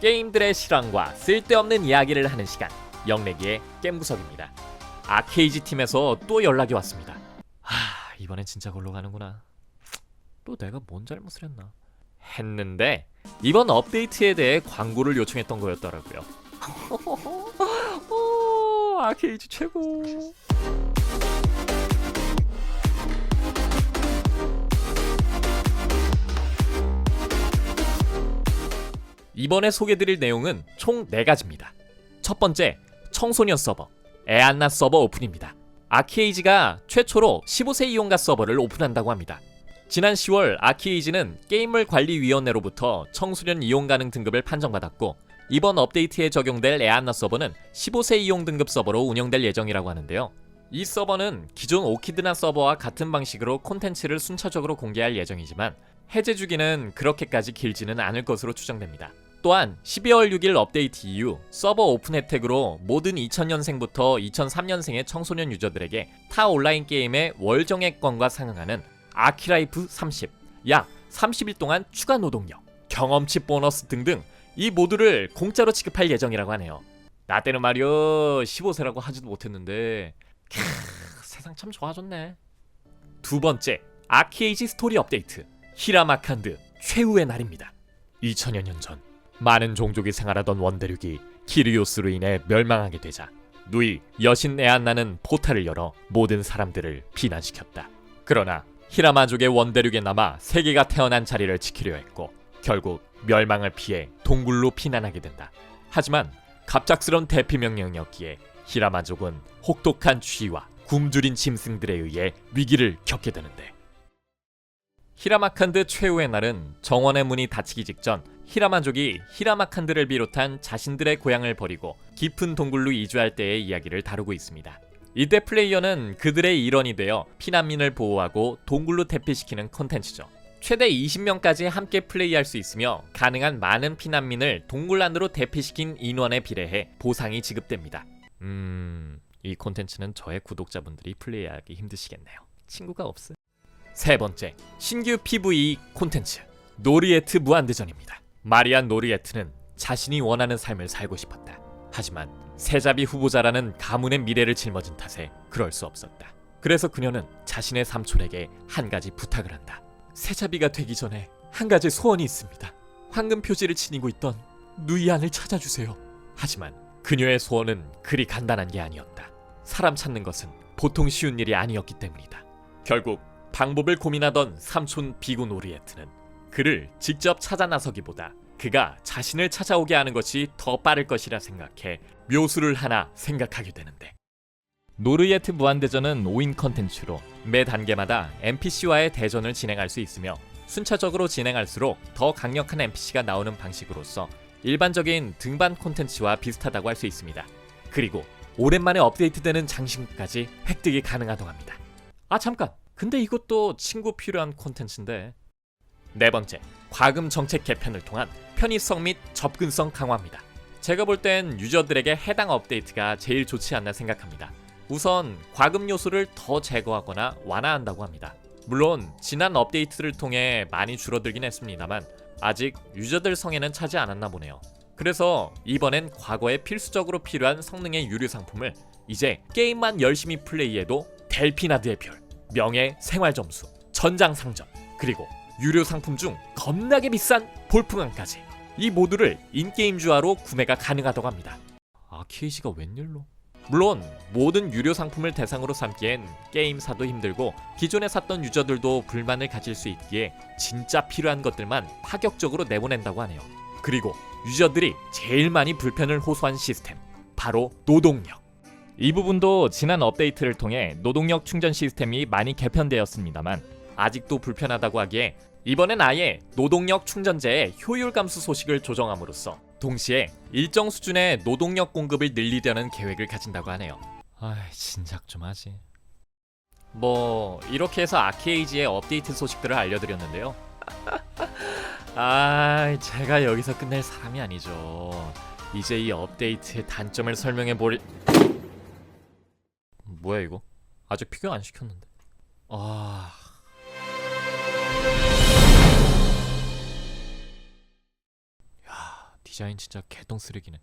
게임들의 실황과 쓸데없는 이야기를 하는 시간 영래기의 겜구석입니다. 아케이지 팀에서 또 연락이 왔습니다. 하 이번엔 진짜 걸로 가는구나. 또 내가 뭔 잘못을 했나? 했는데 이번 업데이트에 대해 광고를 요청했던 거였더라고요. 오, 아케이지 최고. 이번에 소개드릴 내용은 총 4가지입니다. 첫 번째, 청소년 서버, 에안나 서버 오픈입니다. 아키에이지가 최초로 15세 이용가 서버를 오픈한다고 합니다. 지난 10월 아키에이지는 게임물 관리위원회로부터 청소년 이용 가능 등급을 판정받았고 이번 업데이트에 적용될 에안나 서버는 15세 이용 등급 서버로 운영될 예정이라고 하는데요. 이 서버는 기존 오키드나 서버와 같은 방식으로 콘텐츠를 순차적으로 공개할 예정이지만 해제 주기는 그렇게까지 길지는 않을 것으로 추정됩니다. 또한 12월 6일 업데이트 이후 서버 오픈 혜택으로 모든 2000년생부터 2003년생의 청소년 유저들에게 타 온라인 게임의 월 정액권과 상응하는 아키라이프 30, 약 30일 동안 추가 노동력, 경험치 보너스 등등 이 모두를 공짜로 지급할 예정이라고 하네요. 나 때는 말이요 15세라고 하지도 못했는데 캬, 세상 참 좋아졌네. 두 번째 아키에이지 스토리 업데이트 히라마칸드 최후의 날입니다. 2000여 년 전 많은 종족이 생활하던 원대륙이 키리오스로 인해 멸망하게 되자 누이 여신 네안나는 포탈을 열어 모든 사람들을 피난시켰다. 그러나 히라마족의 원대륙에 남아 세계가 태어난 자리를 지키려 했고 결국 멸망을 피해 동굴로 피난하게 된다. 하지만 갑작스런 대피 명령이었기에 히라마족은 혹독한 추위와 굶주린 짐승들에 의해 위기를 겪게 되는데 히라마칸드 최후의 날은 정원의 문이 닫히기 직전 히라마족이 히라마칸드를 비롯한 자신들의 고향을 버리고 깊은 동굴로 이주할 때의 이야기를 다루고 있습니다. 이때 플레이어는 그들의 일원이 되어 피난민을 보호하고 동굴로 대피시키는 콘텐츠죠. 최대 20명까지 함께 플레이할 수 있으며 가능한 많은 피난민을 동굴 안으로 대피시킨 인원에 비례해 보상이 지급됩니다. 음, 이 콘텐츠는 저의 구독자분들이 플레이하기 힘드시겠네요. 친구가 없어. 세 번째, 신규 PVE 콘텐츠 노리에트 무한대전입니다. 마리안 노리에트는 자신이 원하는 삶을 살고 싶었다. 하지만 세자비 후보자라는 가문의 미래를 짊어진 탓에 그럴 수 없었다. 그래서 그녀는 자신의 삼촌에게 한 가지 부탁을 한다. 세자비가 되기 전에 한 가지 소원이 있습니다. 황금 표지를 지니고 있던 누이안을 찾아주세요. 하지만 그녀의 소원은 그리 간단한 게 아니었다. 사람 찾는 것은 보통 쉬운 일이 아니었기 때문이다. 결국 방법을 고민하던 삼촌 비구 노리에트는 그를 직접 찾아 나서기보다 그가 자신을 찾아오게 하는 것이 더 빠를 것이라 생각해 묘수를 하나 생각하게 되는데 노르예트 무한대전은 5인 컨텐츠로 매 단계마다 NPC와의 대전을 진행할 수 있으며 순차적으로 진행할수록 더 강력한 NPC가 나오는 방식으로서 일반적인 등반 콘텐츠와 비슷하다고 할 수 있습니다. 그리고 오랜만에 업데이트되는 장신구까지 획득이 가능하다고 합니다. 아 잠깐 근데 이것도 친구 필요한 콘텐츠인데. 네 번째 과금 정책 개편을 통한 편의성 및 접근성 강화입니다. 제가 볼 땐 유저들에게 해당 업데이트가 제일 좋지 않나 생각합니다. 우선 과금 요소를 더 제거하거나 완화한다고 합니다. 물론 지난 업데이트를 통해 많이 줄어들긴 했습니다만 아직 유저들 성에는 차지 않았나 보네요. 그래서 이번엔 과거에 필수적으로 필요한 성능의 유료 상품을 이제 게임만 열심히 플레이해도 델피나드의 별 명예 생활 점수, 전장 상점, 그리고 유료 상품 중 겁나게 비싼 볼품왕까지 이 모두를 인게임 주화로 구매가 가능하다고 합니다. 아 케이지가 웬일로? 물론 모든 유료 상품을 대상으로 삼기엔 게임사도 힘들고 기존에 샀던 유저들도 불만을 가질 수 있기에 진짜 필요한 것들만 파격적으로 내보낸다고 하네요. 그리고 유저들이 제일 많이 불편을 호소한 시스템 바로 노동력. 이 부분도 지난 업데이트를 통해 노동력 충전 시스템이 많이 개편되었습니다만 아직도 불편하다고 하기에 이번엔 아예 노동력 충전제의 효율 감소 소식을 조정함으로써 동시에 일정 수준의 노동력 공급을 늘리려는 계획을 가진다고 하네요. 아, 진작 좀 하지. 뭐 이렇게 해서 아케이지의 업데이트 소식들을 알려드렸는데요. 아, 제가 여기서 끝낼 사람이 아니죠. 이제 이 업데이트의 단점을 설명해 볼 뭐야 이거? 아직 피규어 안 시켰는데. 아. 야, 디자인 진짜 개똥 쓰레기네.